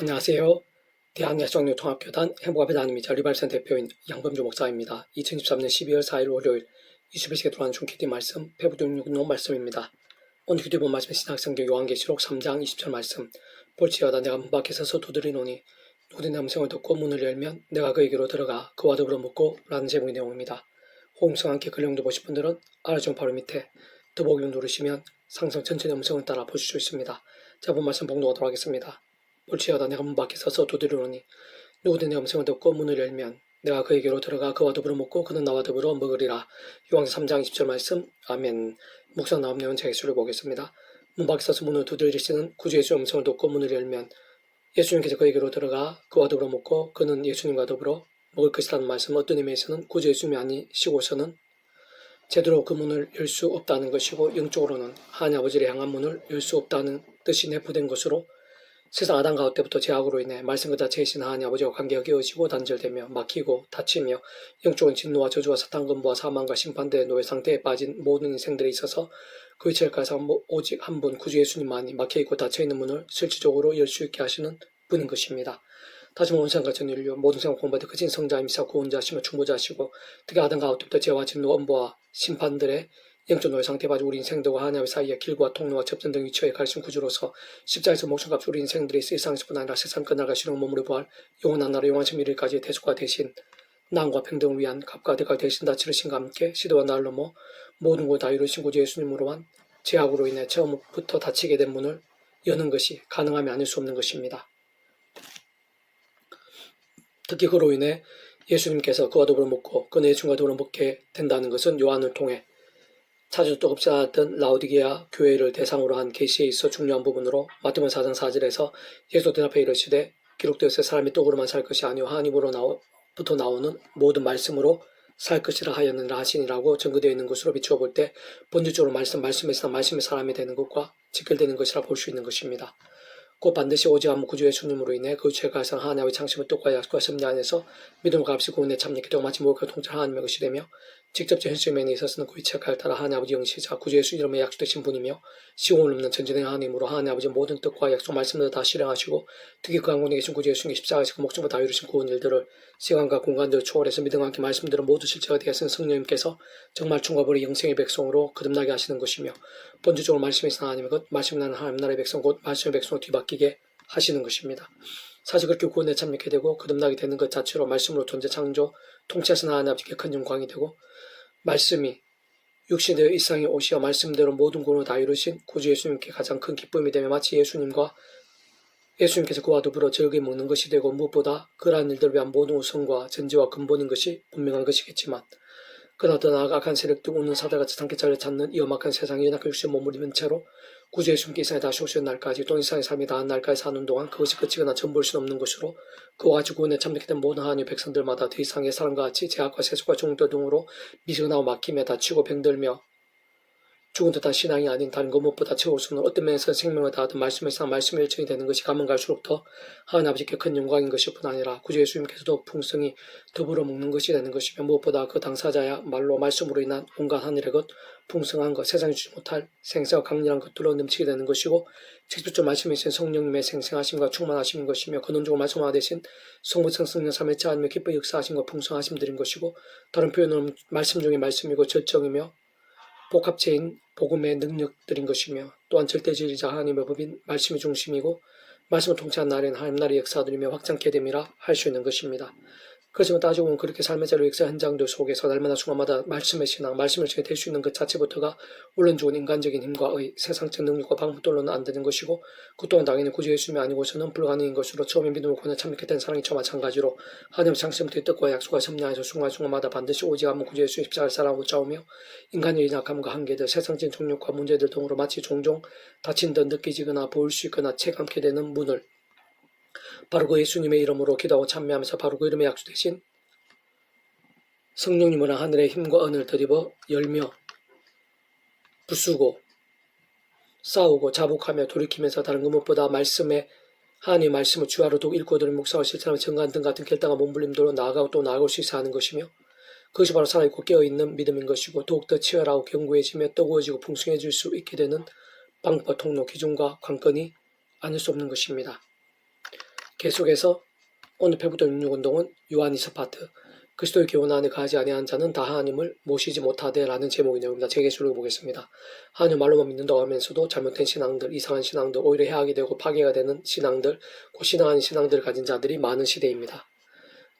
안녕하세요. 대한예성교통학교단 행복앞의 담임이자 리발센 대표인 양범주 목사입니다. 2023년 12월 4일 월요일 21시에 들어간 중키디 말씀 페부둥육농 말씀입니다. 오늘 휴대 본 말씀 신학성경 요한계시록 3장 20절 말씀 볼지어다 내가 문 밖에 서서 두드리노니 누구든 내 음성을 듣고 문을 열면 내가 그에게로 들어가 그와 더불어 묵고 라는 제목의 내용입니다. 호응성 함께 근령도 보실 분들은 알아준 바로 밑에 더보기를 누르시면 상성 전체의 음성을 따라 보실 수 있습니다. 자, 본 말씀 봉독하도록 하겠습니다. 볼지어다 내가 문 밖에 서서 두드리노니 누구든 내 음성을 듣고 문을 열면 내가 그에게로 들어가 그와 더불어 먹고 그는 나와 더불어 먹으리라. 요한계시록 3장 20절 말씀 아멘 묵상 나옵 내용 제기수를 보겠습니다. 문 밖에 서서 문을 두드리시는 구주 예수의 음성을 듣고 문을 열면 예수님께서 그에게로 들어가 그와 더불어 먹고 그는 예수님과 더불어 먹을 것이라는 말씀 어떤 의미에서는 구주 예수님이 아니시고서는 제대로 그 문을 열 수 없다는 것이고 영적으로는 하나님 아버지를 향한 문을 열 수 없다는 뜻이 내포된 것으로 세상 아담 가운데부터 죄악으로 인해 말씀 그 자체이신 하나님 아버지와 관계가 깨어지고 단절되며 막히고 다치며 영적인 진노와 저주와 사탄 근부와 사망과 심판대의 노예 상태에 빠진 모든 인생들에 있어서 그 가서 오직 한 분 구주 예수님만이 막혀있고 닫혀있는 문을 실질적으로 열 수 있게 하시는 분인 것입니다. 다시 온 생과 전 인류 모든 생각 공부할 때 그진 성자이미사 구원자시며 충보자시고 특히 아담 가운데부터 죄와 진노 엄보와 심판들의 영적 노예 상태에 빠진 우리 인생들과 하나님 사이의 길과 통로와 접전 등 위치에 가르친 구주로서 십자에서 목숨값 우리 인생들이 세상에서뿐 아니라 세상 실용 몸으로 부활 영원한 나라 영원한 미래까지 대속과 대신 나음과 평등을 위한 값과 대가 대신 다 치르신과 함께 시도와 날 넘어 모든 것다 이루신 구주 예수님으로만 죄악으로 인해 처음부터 닫히게 된 문을 여는 것이 가능하면 아닐 수 없는 것입니다. 특히 그로 인해 예수님께서 그와 더불어 먹고 그는 예수님과 더불어 먹게 된다는 것은 요한을 통해 찾아도 없지 않았던 라우디게아 교회를 대상으로 한 계시에 있어 중요한 부분으로 마태복음 4장 4절에서 예수 대답해 이르시되 기록되었을 사람이 떡으로만 살 것이 아니요 하나님으로 나부터 나오는 모든 말씀으로 살 것이라 하였느니라 하시니라고 증거되어 있는 것으로 비추어 볼 때 본질적으로 말씀 말씀에서 말씀의 사람이 되는 것과 직결되는 것이라 볼 수 있는 것입니다. 곧 반드시 오직 한 구주 예수님으로 인해 그 죄가 상 하나님의 창심을 뜻과 약속과 섭리 안에서 믿음과 값이 구원에 참여 기도가 마치 목표 통찰 하나님의 것이 되며 직접적 현실 면에 있어서는 그 이체의 따라 하나님 아버지 영시자 구주 예수 이름의 약속되신 분이며 시공을 넘는 전진의 하나님으로 하나님 아버지 모든 뜻과 약속 말씀을 다 실행하시고 특히 그 항군에 계신 구주 예수님의 십자가에서 그 목적을 다 이루신 구원 일들을 시간과 공간들을 초월해서 믿음과 함께 말씀들은 모두 실체가 되었은 성령님께서 정말 충과버리 영생의 백성으로 거듭나게 하시는 것이며 본질적으로 말씀이 있는 하나님의 것 말씀이 나는 하나님 나라의 백성 곧 말씀의 백성으로 뒤바뀌게 하시는 것입니다. 사실 그렇게 구원에 참여하게 되고 거듭나게 되는 것 자체로 말씀으로 존재 창조 통치하신 하나님 아버지께 큰 영광이 되고 말씀이 육신되어 이 세상에 오시어 말씀대로 모든 구원을 다 이루신 구주 예수님께 가장 큰 기쁨이 되며 마치 예수님과 예수님께서 그와 더불어 즐겨 먹는 것이 되고 무엇보다 그러한 일들을 위한 모든 우선과 전제와 근본인 것이 분명한 것이겠지만 그러나 더 나아가 악한 세력들 웃는 사다같이 단계 잘려 찾는 이 험악한 세상에 연약한 육신의 몸을 입은 채로 이 세상에 다시 오시는 날까지 또이 세상의 삶이 다한 날까지 사는 동안 그것이 끝이거나 전부일 수 없는 것으로 그와 같이 구원에 참여하게 된 모든 하나님의 백성들마다 더 이상의 사람과 같이 제약과 세속과 종도 등으로 미지근하고 막힘에 다치고 병들며 죽은 듯한 신앙이 아닌 다른 것 무엇보다 채울 수 없는 어떤 면에서 생명을 다하던 말씀의 상 말씀의 일정이 되는 것이 가면 갈수록 더 하나님 아버지께 큰 영광인 것일 뿐 아니라 구주 예수님께서도 풍성히 더불어 먹는 것이 되는 것이며 무엇보다 그 당사자야 말로 말씀으로 인한 온갖 하늘의 것 풍성한 것 세상이 주지 못할 생사와 강렬한 것들로 넘치게 되는 것이고 직접적 말씀이 신 성령님의 생생하심과 충만하심인 것이며 근원적으로 말씀화 되신 성부성 성령 삼위체 하나님의 기뻐 역사하심과 풍성하심들인 것이고 다른 표현으로 말씀 중에 말씀이고 절정이며 복합체인 복음의 능력들인 것이며 또한 절대주의자 하나님의 법인 말씀의 중심이고 말씀을 통치한 날엔 하나님 나라의 역사들이며 확장케 됨이라 할 수 있는 것입니다. 그렇지만 따지고 보면 그렇게 삶의 자료 역사 현장들 속에서 날마다 순간마다 말씀의 신앙, 말씀을 통해 될수 있는 것 자체부터가 물론 좋은 인간적인 힘과 의, 세상적 능력과 방법들로는 안 되는 것이고 그 또한 당연히 구주 예수님이 아니고서는 불가능인 것으로 처음에 믿음을 권해 참여했던 사랑이 저 마찬가지로 하나님 창세부터의 뜻과 약속과 섭리하에서 순간순간마다 반드시 오직 한번 구주 예수 십자가를 사랑하고 싸우며 인간의 약함과 한계들, 세상적인 종력과 문제들 등으로 마치 종종 다친 듯 느끼지거나 보일 수 있거나 체감케 되는 문을 그 예수님의 이름으로 기도하고 참여하면서 바로 그 이름의 약속 대신 성령님으로 하늘의 힘과 은을 드리어 열며 부수고 싸우고 자복하며 돌이키면서 다른 것 무엇보다 말씀에 하나님의 말씀을 주하로 도 읽고 들은 묵상을 실천하며 정관 등 같은 결단과 몸부림도로 나아가고 또 나아갈 수 있어 하는 것이며 그것이 바로 살아있고 깨어있는 믿음인 것이고 더욱더 치열하고 견고해지며 뜨거워지고 풍성해질 수 있게 되는 방법, 통로, 기준과 관건이 아닐 수 없는 것입니다. 계속해서 오늘 페부터 66운동은 요한 이스파트 그리스도의 교훈 안에 가지 아니한 자는 다 하나님을 모시지 못하되라는 제목의 내용입니다. 제게 수록해 보겠습니다. 하나님 말로만 믿는다고 하면서도 잘못된 신앙들, 이상한 신앙들, 오히려 해악이 되고 파괴가 되는 신앙들, 그 신앙한 신앙들을 가진 자들이 많은 시대입니다.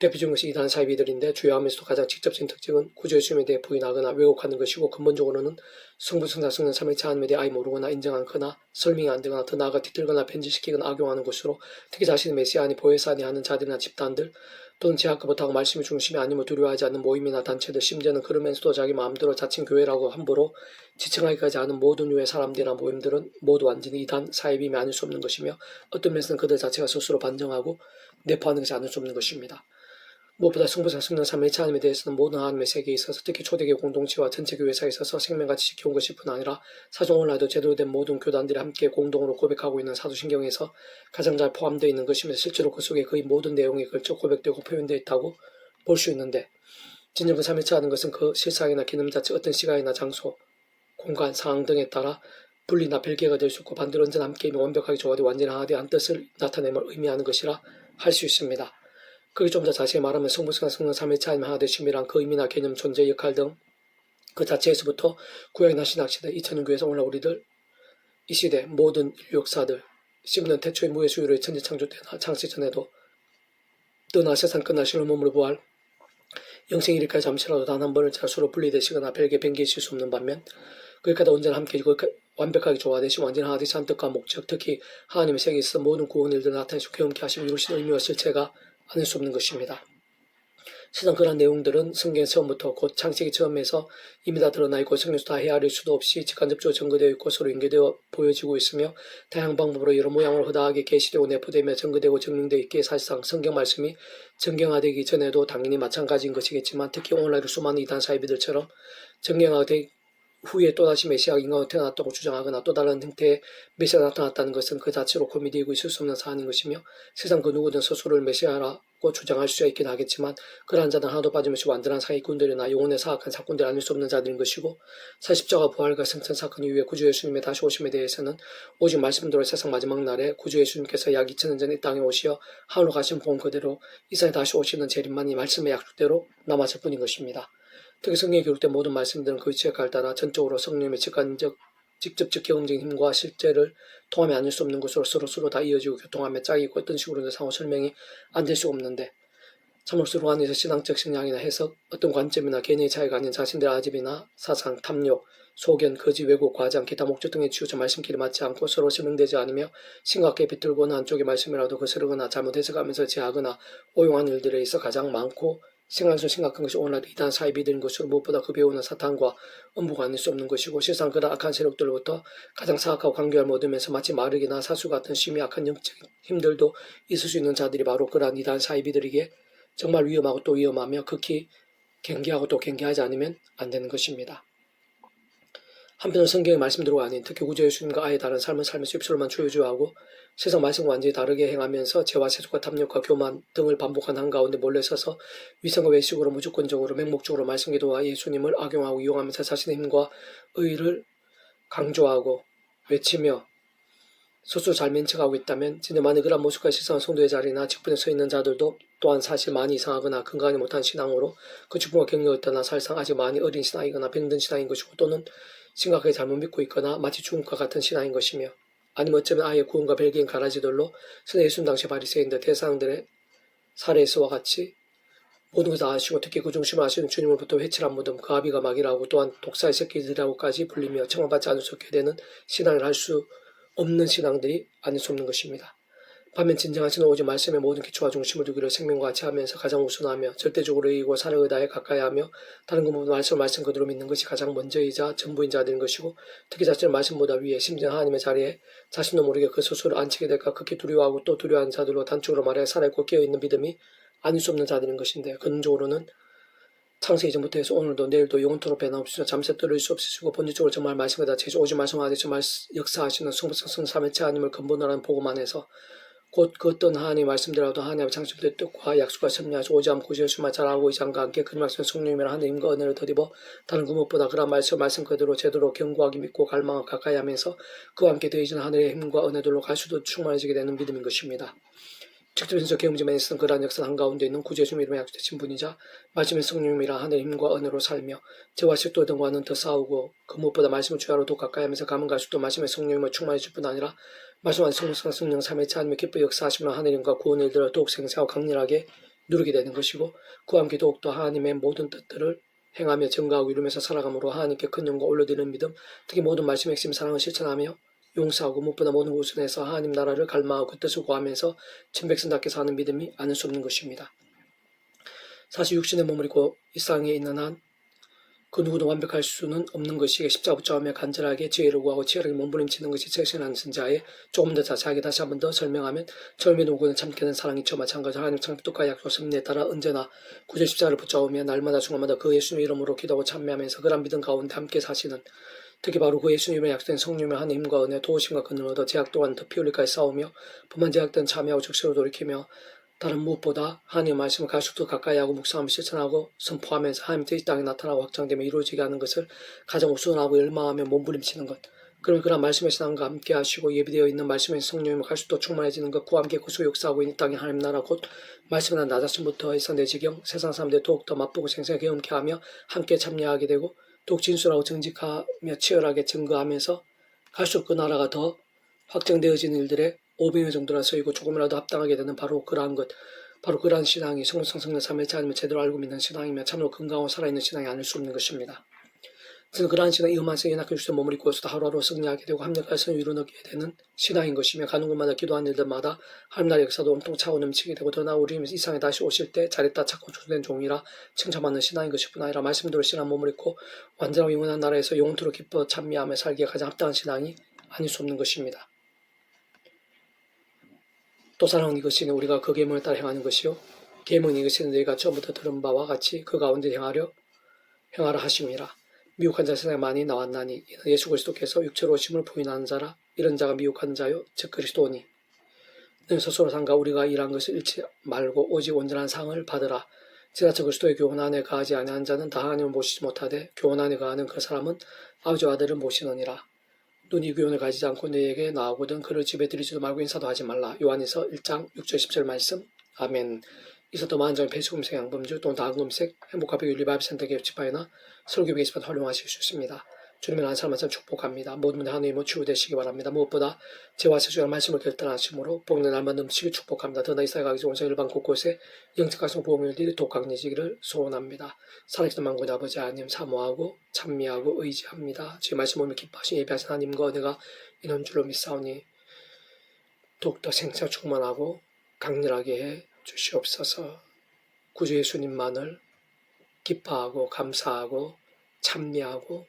대표적인 것이 이단 사이비들인데 주요하면서도 가장 직접적인 특징은 구조의 수임에 대해 부인하거나 왜곡하는 것이고 근본적으로는 성부, 성자, 성령, 삼위체 하나님에 대해 아예 모르거나 인정 않거나 설명이 안 되거나 더 나아가 뒤틀거나 변질시키거나 악용하는 것으로 특히 자신의 메시아니 보혜사니 하는 자들이나 집단들 또는 제학과 못하고 말씀의 중심이 아니면 두려워하지 않는 모임이나 단체들 심지어는 그러면서도 자기 마음대로 자칭 교회라고 함부로 지칭하기까지 하는 모든 류의 사람들이나 모임들은 모두 완전히 이단 사이비임이 아닐 수 없는 것이며 어떤 면에서는 그들 자체가 스스로 반정하고 내포하는 것이 아닐 수 없는 것입니다. 무엇보다 성부사 성령 삼위일체 하나님에 대해서는 모든 하나님의 세계에 있어서 특히 초대교 공동체와 전체 교회사에 있어서 생명같이 지켜온 것일 뿐 아니라 오늘날도 제대로 된 모든 교단들이 함께 공동으로 고백하고 있는 사도신경에서 가장 잘 포함되어 있는 것이며 실제로 그 속에 거의 모든 내용이 걸쳐 고백되고 표현되어 있다고 볼 수 있는데 진정한 삼위일체 하는 것은 그 실상이나 기능 자체 어떤 시간이나 장소, 공간, 상황 등에 따라 분리나 별개가 될 수 있고 반대로 언제나 함께이며 완벽하게 조화되어 완전히 하나되 한 뜻을 나타냄을 의미하는 것이라 할 수 있습니다. 그게 좀더 자세히 말하면 성부성과 성령 삼위일체 아니면 하나 되 심이란 그 의미나 개념, 존재, 역할 등 그 자체에서부터 구약이나 신학시대, 2000년 교회에서 오늘 우리들 이 시대 모든 인류 역사들 심는 태초의 무의 수유를 천지 창조 때나 창세 전에도 떠나 세상 끝날 신을 몸으로 부활 영생 이르까지 잠시라도 단 한 번을 자수로 분리되시거나 별개 변개하실 수 없는 반면 그기까지 언제나 함께 이거 완벽하게 조화되시 완전히 하나되 산뜻과 목적 특히 하나님의 세계에 있어 모든 구원 일들 나타내시고 경험케 하시고 이루시는 의미와 실체가 아닐 수 없는 것입니다. 세상 그러한 내용들은 성경 처음부터 곧 창세기 처음에서 이미 다 드러나 있고 성경에서 다 헤아릴 수도 없이 직간접적으로 증거되어 있고 서로 연계되어 보여지고 있으며 다양한 방법으로 여러 모양으로 허다하게 계시되고 내포되며 증거되고 증명되어 있기에 사실상 성경 말씀이 정경화되기 전에도 당연히 마찬가지인 것이겠지만 특히 오늘날 수많은 이단 사이비들처럼 정경화되기 후에 또다시 메시아가 인간으로 태어났다고 주장하거나 또 다른 형태의 메시아가 나타났다는 것은 그 자체로 고민되고 있을 수 없는 사안인 것이며 세상 그 누구든 스스로를 메시아라고 주장할 수 있긴 하겠지만 그러한 자는 하나도 빠짐없이 완전한 사기꾼들이나 영혼의 사악한 사건들이 아닐 수 없는 자들인 것이고 사십자가 부활과 생천 사건 이후에 구주 예수님의 다시 오심에 대해서는 오직 말씀대로 세상 마지막 날에 구주 예수님께서 약 2000년 전이 땅에 오시어 하늘로 가신 본 그대로 이 세상에 다시 오시는 재림만이 말씀의 약속대로 남았을 뿐인 것입니다. 특히 성경에 기록된 모든 말씀들은 그 위치에 갈 따라 전적으로 성령의 직관적 직접적 경험적인 힘과 실제를 통하면 아닐 수 없는 것으로 서로 서로 다 이어지고 교통하며 짝이 있고 어떤 식으로든 상호 설명이 안 될 수가 없는데 참으로 서로 안에서 신앙적 성향이나 해석, 어떤 관점이나 개인의 차이가 아닌 자신들의 아집이나 사상, 탐욕, 소견, 거짓, 왜곡, 과장, 기타 목적 등에 치우쳐 말씀끼리 맞지 않고 서로 설명되지 않으며 심각하게 비틀거나 한쪽의 말씀이라도 거스르거나 잘못 해석하면서 제하거나 오용한 일들에 있어 가장 많고 생각에서 심각한 것이 오늘 이단 사입이 된 것으로 무엇보다 그 배우는 사탄과 음부가 아닐 수 없는 것이고 실상 그런 악한 세력들로부터 가장 사악하고 관계를 얻으면서 마치 마르기나 사수 같은 심히 악한 영적인 힘들도 있을 수 있는 자들이 바로 그러한 이단 사이비들에게 정말 위험하고 또 위험하며 극히 경계하고 또 경계하지 않으면 안 되는 것입니다. 한편으로 성경의 말씀대로 아닌 특히 우주 예수님과 아예 다른 삶을 살면서 입술로만 초유주하고 세상 말씀과 완전히 다르게 행하면서 죄와 세속과 탐욕과 교만 등을 반복한 한가운데 몰래 서서 위선과 외식으로 무조건적으로 맹목적으로 말씀 기도와 예수님을 악용하고 이용하면서 자신의 힘과 의를 강조하고 외치며 스스로 잘 면책하고 있다면 진짜 만약 그런 모습과 실상한 성도의 자리나 직분에 서 있는 자들도 또한 사실 많이 이상하거나 근거하지 못한 신앙으로 그 직분과 경력을 떠나 사실상 아직 많이 어린 신앙이거나 병든 신앙인 것이고 또는 심각하게 잘못 믿고 있거나 마치 죽음과 같은 신앙인 것이며 아니면 어쩌면 아예 구원과 별개인 가라지들로 선의 예수님 당시 바리새인들 대상들의 사례에서와 같이 모든 것을 다 아시고 특히 그 중심을 아시는 주님으로부터 회칠한 무덤 그 아비가 막이라고 또한 독사의 새끼들이라고까지 불리며 청원받지 않을 수 없게 되는 신앙을 할 수 없는 신앙들이 아닐 수 없는 것입니다. 반면 진정한 신은 오직 말씀의 모든 기초와 중심을 두기를 생명과 같이 하면서 가장 우선하며 절대적으로 이기고 사랑을 다해 가까이 하며 다른 것 모든 말씀 말씀 그대로 믿는 것이 가장 먼저이자 전부인 자들인 것이고 특히 자신의 말씀보다 위에 심지어 하나님의 자리에 자신도 모르게 그 스스로 앉히게 될까 극히 두려워하고 또 두려워하는 자들로 단축으로 말해 살아있고 깨어있는 믿음이 아닐 수 없는 자들인 것인데 근본적으로는 창세 이전부터 해서 오늘도 내일도 영원토록 변함없이 잠시 떨어질 수 없으시고 본질적으로 정말 말씀에다 제주 오직 말씀하듯이 역사하시는 성부성 성 삼위체 하나님을 근본으로 하는 보고만 해서 곧 그 어떤 하나님 말씀대로도 하나님의 창조의 뜻과 약속과 섭리하시 오지 않고 구제수만 잘하고 이장과 함께 그 말씀 성령이라 하나님과 은혜를 더입어 다른 그 무엇보다 그런 말씀 말씀 그대로 제대로 경고하기 믿고 갈망을 가까이 하면서 그와 함께 더해지는 하늘의 힘과 은혜들로 갈수도 충만해지게 되는 믿음인 것입니다. 직접 현재 경험지만 있는 그러한 역사 한가운데 있는 구주의 주님 이름의 약속되신 분이자 말씀의 성령님이라 하늘의 힘과 은혜로 살며 죄와 식도 등과는 더 싸우고 그 무엇보다 말씀을 주야로 더 가까이 하면서 가면 갈수록 또 말씀의 성령님을 충만해질 뿐 아니라 말씀한 성령 성령 삼위체 하나님의 기뻐 역사하시며 하늘의 힘과 구원의 일들을 더욱 생생하고 강렬하게 누리게 되는 것이고 그와 함께 더욱더 하나님의 모든 뜻들을 행하며 증거하고 이루면서 살아감으로 하나님께 큰 영광 올려드리는 믿음 특히 모든 말씀의 핵심 사랑을 실천하며 용서하고 무엇보다 모든 것을 해서 하나님 나라를 갈망하고 그 뜻을 구하면서 친백성답게 사는 믿음이 아닐 수 없는 것입니다. 사실 육신의 입고 이 땅에 있는 한 그 누구도 완벽할 수는 없는 것이기에 십자가 붙잡으며 간절하게 지혜를 구하고 치열하게 몸부림치는 것이 최신한 선자에 조금 더 자세하게 다시 한번 더 설명하면 젊은 누구는 참게는 사랑이 저 마찬가지 하나님 창조과 약속 섭리에 따라 언제나 구제 십자가를 붙잡으며 날마다 중간마다 그 예수님의 이름으로 기도하고 참여하면서 그런 믿음 가운데 함께 사시는 특히 바로 그 예수님의 약속된 성령의 한 힘과 은혜 도우심과 그늘 얻어 제약 또한 더피 흘릴까지 싸우며 부만 제약된 참여하고 적시로 돌이키며 다른 무엇보다 하나님의 말씀을 갈수록 더 가까이 하고 묵상하며 실천하고 선포하면서 하나님의 이 땅에 나타나고 확장되며 이루어지게 하는 것을 가장 우선하고 열망하며 몸부림치는 것. 그러면 그런 말씀의 신앙과 함께 하시고 예비되어 있는 말씀의 성령님을 갈수록 더 충만해지는 것, 그와 함께 구수 역사하고 있는 이 땅의 하나님 나라 곧 말씀을 나 자신부터 해서 내 지경 세상 사람들 더욱더 맛보고 생생하게 경험케 하며 함께 참여하게 되고 진술하고 정직하며 치열하게 증거하면서 갈수록 그 나라가 더 확정되어지는 일들에 500여 정도나 서이고 조금이라도 합당하게 되는 바로 그러한 것, 바로 그러한 신앙이 성성성의 삶을 차리면 제대로 알고 믿는 신앙이며 참으로 건강하고 살아있는 신앙이 아닐 수 없는 것입니다. 저는 그러한 신앙이 음한 세계 낙해 주신 몸을 입고 있어도 하루하루 승리하게 되고 합력할 선유를 얻게 되는 신앙인 것이며 가는 곳마다 기도하는 일들마다 하나님 나라의 역사도 온통 차고 넘치게 되고 더나 우리 이 상에 다시 오실 때 잘했다 찾고 주된 종이라 칭찬받는 신앙인 것이뿐 아니라 말씀대로 신앙 몸을 입고 완전하고 영원한 나라에서 영원토록 기뻐 찬미하며 살기에 가장 합당한 신앙이 아닐 수 없는 것입니다. 또 사랑은 이것이니 우리가 그 계명을 따라 행하는 것이요. 계명은 이것이니 너희가 처음부터 들은 바와 같이 그 가운데 행하려 행하라 하심이라 미혹한 자 세상에 많이 나왔나니 예수 그리스도께서 육체로 오심을 부인하는 자라 이런 자가 미혹한 자요 즉 그리스도니 스스로 상가 우리가 일한 것을 잃지 말고 오직 온전한 상을 받으라 지나쳐 그리스도의 교훈 안에 가하지 아니한 자는 다 하나님을 모시지 못하되 교훈 안에 가하는 그 사람은 아버지와 아들을 모시느니라 눈이 교훈을 가지지 않고 너에게 나오거든 그를 집에 들이지도 말고 인사도 하지 말라. 요한에서 1장 6절 10절 말씀. 아멘. 이서도 만장의 배수금색 양범주 또는 다금색 행복하게 윤리바비 선택의 집파이나 설교백의 집안 활용하실 수 있습니다. 주님의 한 사람 한참 축복합니다. 모든 분들 하나님의 치유되시기 바랍니다. 무엇보다 제와 세주의 말씀을 결단하심으로 복는 날만 넘치게 축복합니다. 더나 이사에 가기 좋은 일반 곳곳에 영적 가성 보험일들이 독강해지기를 소원합니다. 살아계신 만고의 아버지 하나님 사모하고 찬미하고 의지합니다. 주의 말씀 오면 기뻐하신 예배하신 하나님과 은혜가 이런 줄로 믿사오니 더욱더 생사 충만하고 강렬하게 해 주시옵소서 구주 예수님만을 기뻐하고 감사하고 찬미하고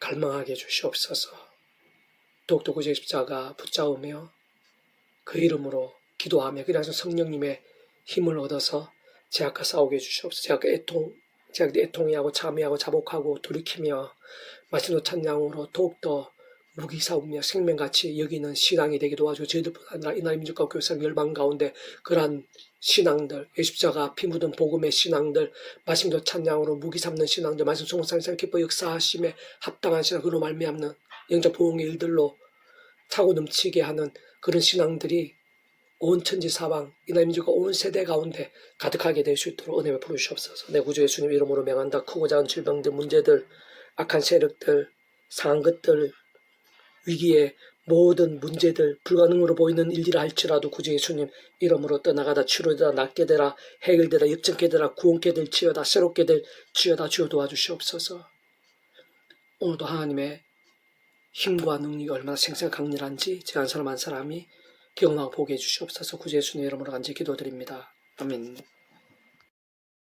갈망하게 해주시옵소서. 독도 구제 십자가 붙잡으며 그 이름으로 기도하며 그래서 성령님의 힘을 얻어서 제약과 싸우게 해주시옵소서. 제약과 애통, 제약과 애통이하고 참여하고 자복하고 돌이키며 말씀도 찬양으로 더욱더 무기 싸우며 생명같이 여기는 신앙이 되게 도와주고 저희들뿐 아니라 이나라 민족과 교회상 열방 가운데 그러한 신앙들, 예십자가 피 묻은 복음의 신앙들, 말씀도 찬양으로 무기 삼는 신앙들, 말씀 송상상 기뻐 역사하심에 합당한 신앙, 그로 말미암는 영적 보응의 일들로 차고 넘치게 하는 그런 신앙들이 온 천지 사방, 이나라 민족과 온 세대 가운데 가득하게 될 수 있도록 은혜 베풀어 주시옵소서. 내 구주 예수님 이름으로 명한다. 크고 작은 질병들, 문제들, 악한 세력들, 상한 것들, 위기의 모든 문제들 불가능으로 보이는 일이라 할지라도 구주 예수님 이름으로 떠나가다 치료되라 낫게 되라 해결되라 역전케 되라 구원케 될 치여다 새롭게 될 치여다 주여 도와주시옵소서. 오늘도 하나님의 힘과 능력이 얼마나 생생 강렬한지 제 한 사람 한 사람이 경험하고 보게 해주시옵소서. 구주 예수님 이름으로 간절히 기도드립니다. 아멘